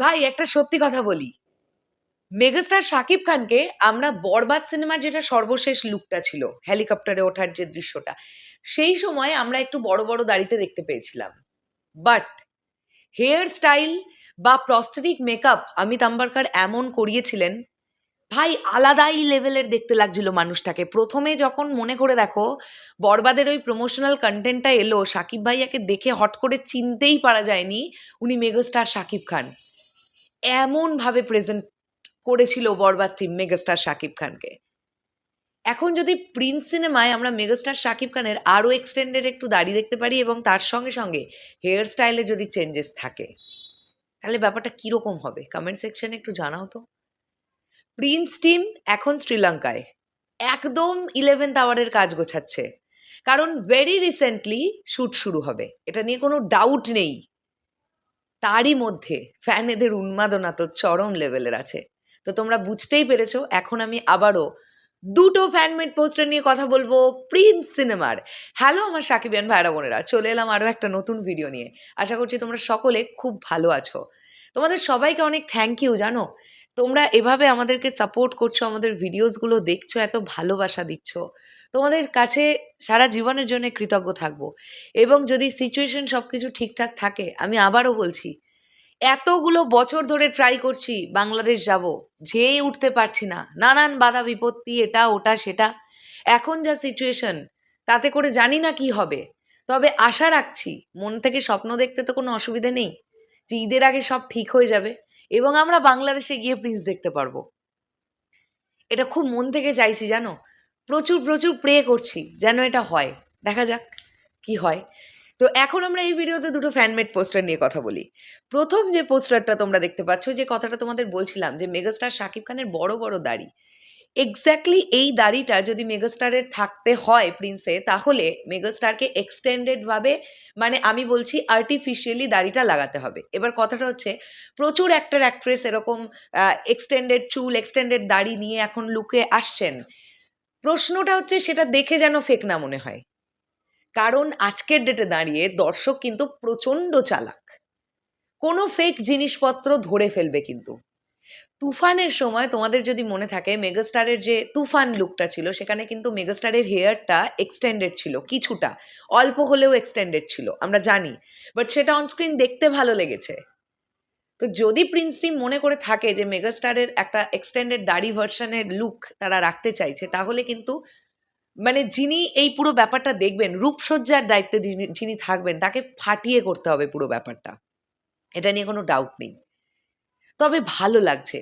ভাই, একটা সত্যি কথা বলি। মেগাস্টার শাকিব খানকে আমরা বরবাদ সিনেমার যেটা সর্বশেষ লুকটা ছিল, হেলিকপ্টারে ওঠার যে দৃশ্যটা, সেই সময় আমরা একটু বড় বড় দাড়িতে দেখতে পেয়েছিলাম। বাট, হেয়ার স্টাইল বা প্রস্থেটিক মেকআপ অমিত আম্বারকার এমন করিয়েছিলেন, ভাই, আলাদাই লেভেলের দেখতে লাগছিল মানুষটাকে। প্রথমে যখন মনে করে দেখো, বরবাদের ওই প্রমোশনাল কন্টেন্টটা এলো সাকিব ভাইয়াকে দেখে হট করে চিনতেই পারা যায়নি উনি মেগাস্টার শাকিব খান। এমনভাবে প্রেজেন্ট করেছিল বরবাদ টিম মেগাস্টার শাকিব খানকে। এখন যদি প্রিন্স সিনেমায় আমরা মেগাস্টার শাকিব খানের আরও এক্সটেন্ডেড একটু দাড়ি দেখতে পারি এবং তার সঙ্গে সঙ্গে হেয়ার স্টাইলে যদি চেঞ্জেস থাকে, তাহলে ব্যাপারটা কীরকম হবে? কমেন্ট সেকশানে একটু জানাও তো। প্রিন্স টিম এখন শ্রীলঙ্কায়। একদম ইলেভেন্থ আওয়ারের কাজ গোছাচ্ছে। কারণ ভেরি রিসেন্টলি শ্যুট শুরু হবে। এটা নিয়ে কোনো ডাউট নেই। তারই মধ্যে ফ্যানেদের উন্মাদনা তো চরম লেভেলের আছে। তো তোমরা বুঝতেই পেরেছ, এখন আমি আবারও দুটো ফ্যানমেড পোস্টার নিয়ে কথা বলব প্রিন্স সিনেমার হ্যালো আমার সাকিবিয়ান ভাইরা বোনেরা, চলে এলাম আরও একটা নতুন ভিডিও নিয়ে। আশা করছি তোমরা সকলে খুব ভালো আছো। তোমাদের সবাইকে অনেক থ্যাংক ইউ জানো? তোমরা এভাবে আমাদেরকে সাপোর্ট করছ, আমাদের ভিডিওসগুলো দেখছ, এত ভালোবাসা দিচ্ছ। তোমাদের কাছে সারা জীবনের জন্য কৃতজ্ঞ থাকব। এবং যদি সিচুয়েশন সব কিছু ঠিকঠাক থাকে, আমি আবারও বলছি, এতগুলো বছর ধরে ট্রাই করছি, বাংলাদেশ যাব, যেয়ে উঠতে পারছি না। নানান বাধা বিপত্তি, এটা, ওটা, সেটা। এখন যা সিচুয়েশন তাতে করে জানি না কি হবে। তবে আশা রাখছি, মন থেকে স্বপ্ন দেখতে তো কোনো অসুবিধা নেই, যে ঈদের আগে সব ঠিক হয়ে যাবে। এবং আমরা বাংলাদেশে গিয়ে প্রিন্স দেখতে পারব। এটা খুব মন থেকে চাইছি, জানো? প্রচুর প্রচুর প্রে করছি যেন এটা হয়। দেখা যাক কি হয়। তো এখন আমরা এই ভিডিওতে দুটো ফ্যানমেড পোস্টার নিয়ে কথা বলি। প্রথম যে পোস্টারটা তোমরা দেখতে পাচ্ছ, যে কথাটা তোমাদের বলছিলাম যে মেগাস্টার শাকিব খানের বড় বড় দাড়ি। এক্স্যাক্টলি এই দাড়িটা যদি মেগাস্টারের থাকতে হয় প্রিন্সে, তাহলে মেগাস্টারকে এক্সটেন্ডেডভাবে মানে আমি বলছি আর্টিফিশিয়ালি দাড়িটা লাগাতে হবে। এবার কথাটা হচ্ছে, প্রচুর অ্যাক্টর অ্যাক্ট্রেস এরকম এক্সটেন্ডেড চুল এক্সটেন্ডেড দাড়ি নিয়ে এখন লুকে আসছেন। প্রশ্নটা হচ্ছে সেটা দেখে যেন ফেক না মনে হয়। কারণ আজকের ডেটে দাঁড়িয়ে দর্শক কিন্তু প্রচণ্ড চালাক। কোনো ফেক জিনিসপত্র ধরে ফেলবে কিন্তু। তুফানের সময় তোমাদের যদি মনে থাকে, মেগাস্টারের যে তুফান লুকটা ছিল, সেখানে কিন্তু মেগাস্টারের হেয়ারটা এক্সটেন্ডেড ছিল, কিছুটা। অল্প হলেও এক্সটেন্ডেড ছিল, আমরা জানি। বাট সেটা অনস্ক্রিন দেখতে ভালো লেগেছে। তো যদি প্রিন্স টিম মনে করে থাকে যে মেগাস্টারের একটা এক্সটেন্ডেড দাড়ি ভার্সনের লুক তারা রাখতে চাইছে, তাহলে কিন্তু মানে যিনি এই পুরো ব্যাপারটা দেখবেন, রূপসজ্জার দায়িত্বে যিনি- থাকবেন, তাকে ফাটিয়ে করতে হবে পুরো ব্যাপারটা। এটা নিয়ে কোনো ডাউট নেই। তবে ভালো লাগছে।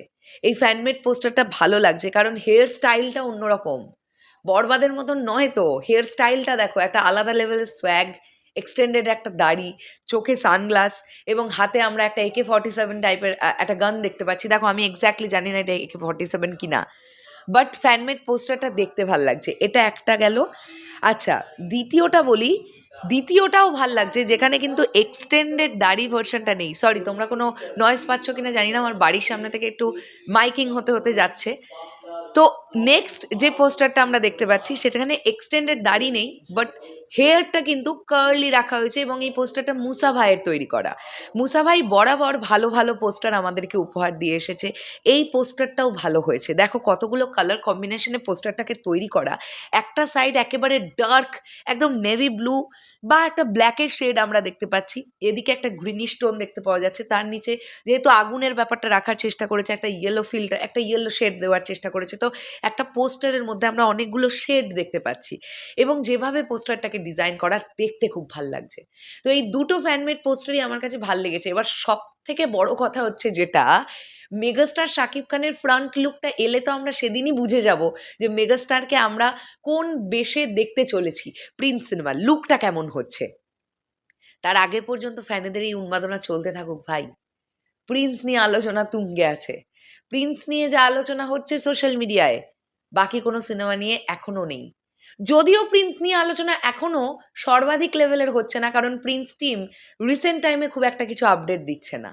এই ফ্যানমেড পোস্টারটা ভালো লাগছে, কারণ হেয়ার স্টাইলটা অন্যরকম। বরবাদের মতন নয় তো হেয়ার স্টাইলটা দেখো, একটা আলাদা লেভেলের সোয়াগ এক্সটেন্ডেড একটা দাড়ি, চোখে সানগ্লাস এবং হাতে আমরা একটা একে ফর্টি সেভেন টাইপের একটা গান দেখতে পাচ্ছি। দেখো, আমি এক্স্যাক্টলি জানি না এটা একে ফর্টি সেভেন কিনা। বাট ফ্যানমেড পোস্টারটা দেখতে ভালো লাগছে। এটা একটা গেল। আচ্ছা দ্বিতীয়টা বলি দ্বিতীয়টাও ভালো লাগছে, যেখানে কিন্তু এক্সটেন্ডেড দাড়ি ভার্সনটা নেই। সরি তোমরা কোনো নয়েজ পাচ্ছ কিনা জানি না, আমার বাড়ির সামনে থেকে একটু মাইকিং হতে হতে যাচ্ছে। তো নেক্সট যে পোস্টারটা আমরা দেখতে পাচ্ছি, সেখানে এক্সটেন্ডেড দাড়ি নেই বাট হেয়ারটা কিন্তু কার্লি রাখা হয়েছে এবং এই পোস্টারটা মুসা ভাইয়ের তৈরি করা। মুসা ভাই বরাবর ভালো ভালো পোস্টার আমাদেরকে উপহার দিয়ে এসেছে। এই পোস্টারটাও ভালো হয়েছে। দেখো কতগুলো কালার কম্বিনেশনে পোস্টারটাকে তৈরি করা। একটা সাইড একেবারে ডার্ক একদম নেভি ব্লু বা একটা ব্ল্যাকের শেড আমরা দেখতে পাচ্ছি। এদিকে একটা গ্রিনিশ টোন দেখতে পাওয়া যাচ্ছে। তার নিচে যেহেতু আগুনের ব্যাপারটা রাখার চেষ্টা করেছে, একটা ইয়েলো ফিল্ড একটা ইয়েলো শেড দেওয়ার চেষ্টা করেছে, তো একটা পোস্টারের মধ্যে আমরা অনেকগুলো শেড দেখতে পাচ্ছি। এবং যেভাবে পোস্টারটাকে ডিজাইন করা দেখতে খুব ভালো লাগছে। তো এই দুটো ফ্যানমেড পোস্টারই আমার কাছে ভালো লেগেছে। এবার সব থেকে বড় কথা হচ্ছে যেটা, মেগাস্টার শাকিব খানের ফ্রন্ট লুকটা এলে তো আমরা সেদিনই বুঝে যাব যে মেগাস্টারকে আমরা কোন বেশে দেখতে চলেছি প্রিন্স সিনেমা লুকটা কেমন হচ্ছে। তার আগে পর্যন্ত ফ্যানেদের এই উন্মাদনা চলতে থাকুক ভাই। প্রিন্স নিয়ে আলোচনা তুঙ্গে আছে। প্রিন্স নিয়ে যা আলোচনা হচ্ছে সোশ্যাল মিডিয়ায় বাকি কোনো সিনেমা নিয়ে এখনও নেই। যদিও প্রিন্স নিয়ে আলোচনা এখনও সর্বাধিক লেভেলের হচ্ছে না, কারণ প্রিন্স টিম রিসেন্ট টাইমে খুব একটা কিছু আপডেট দিচ্ছে না।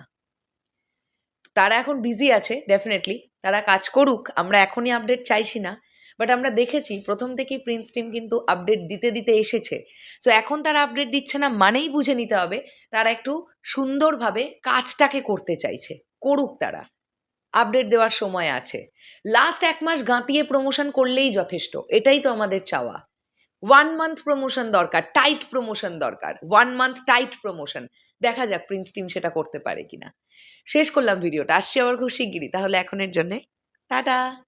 তারা এখন বিজি আছে ডেফিনেটলি তারা কাজ করুক, আমরা এখনই আপডেট চাইছি না। বাট আমরা দেখেছি, প্রথম থেকেই প্রিন্স টিম কিন্তু আপডেট দিতে দিতে এসেছে। সো এখন তারা আপডেট দিচ্ছে না মানেই বুঝে নিতে হবে, তারা একটু সুন্দরভাবে কাজটাকে করতে চাইছে, করুক তারা। আপডেট দেওয়ার সময় আছে। লাস্ট এক মাস গাঁতিয়ে প্রমোশন করলেই যথেষ্ট, এটাই তো আমাদের চাওয়া। ওয়ান মান্থ প্রমোশন দরকার টাইট প্রমোশন দরকার ওয়ান মান্থ টাইট প্রমোশন দেখা যাক প্রিন্স টিম সেটা করতে পারে কিনা। শেষ করলাম ভিডিওটা আসছি আবার খুব শিগগিরই, তাহলে এখনের জন্যে, টাটা!